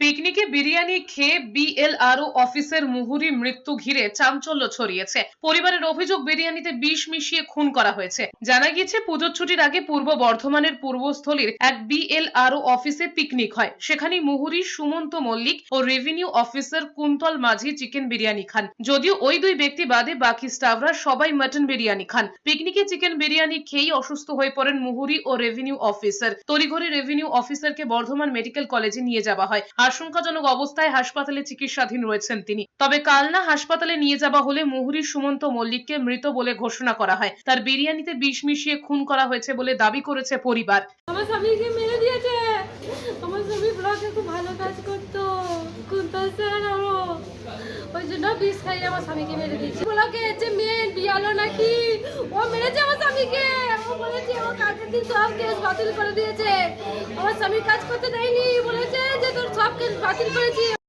পিকনিকে বিরিয়ানি খেয়ে বিএলআরও অফিসের মুহুরি মৃত্যু ঘিরে চাঞ্চল্য ছড়িয়েছে। পরিবারের অভিযোগ, বিরিয়ানিতে বিষ মিশিয়ে খুন করা হয়েছে। জানা গিয়েছে, পুজোর ছুটির আগে পূর্ব বর্ধমানের পূর্বস্থলীর এক বিএলআরও অফিসে পিকনিক হয়। সেখানে মুহুরির সুমন্ত মল্লিক ও revenue officer Kuntal Majhi chicken biryani খান। যদিও ওই দুই ব্যক্তি বাদে বাকি স্টাফরা সবাই মটন বিরিয়ানি খান। পিকনিকে চিকেন বিরিয়ানি খেয়েই অসুস্থ হয়ে পড়েন মুহুরি ও রেভিনিউ অফিসার। তড়িঘড়ি রেভিনিউ অফিসারকে বর্ধমান মেডিকেল কলেজে নিয়ে যাওয়া হয়। আশঙ্কাজনক অবস্থায় হাসপাতালে চিকিৎসাধীন রয়েছেন তিনি। তবে কালনা হাসপাতালে নিয়ে যাওয়া হলে মুহুরীর সুমন্ত মল্লিককে মৃত বলে ঘোষণা করা হয়। তার বিরিয়ানিতে বিষ মিশিয়ে খুন করা হয়েছে বলে দাবি করেছে পরিবার। আমার স্বামীকে মেরে দিয়েছে। আমার স্বামী ব্লকে খুব ভালো কাজ করতো। স্যার আরও ওই জন্য বিষ আমার স্বামীকে মেরে দিয়েছে। ব্লকে যে বিয়ালো নাকি? ও মেরেছে আমার স্বামীকে। ও বলেছে, ও কাজের দিন সব কেস বাতিল করে দিয়েছে। আমার স্বামী কাজ করতে দেয়নি। বলেছে তোর সব কেস বাতিল করেছি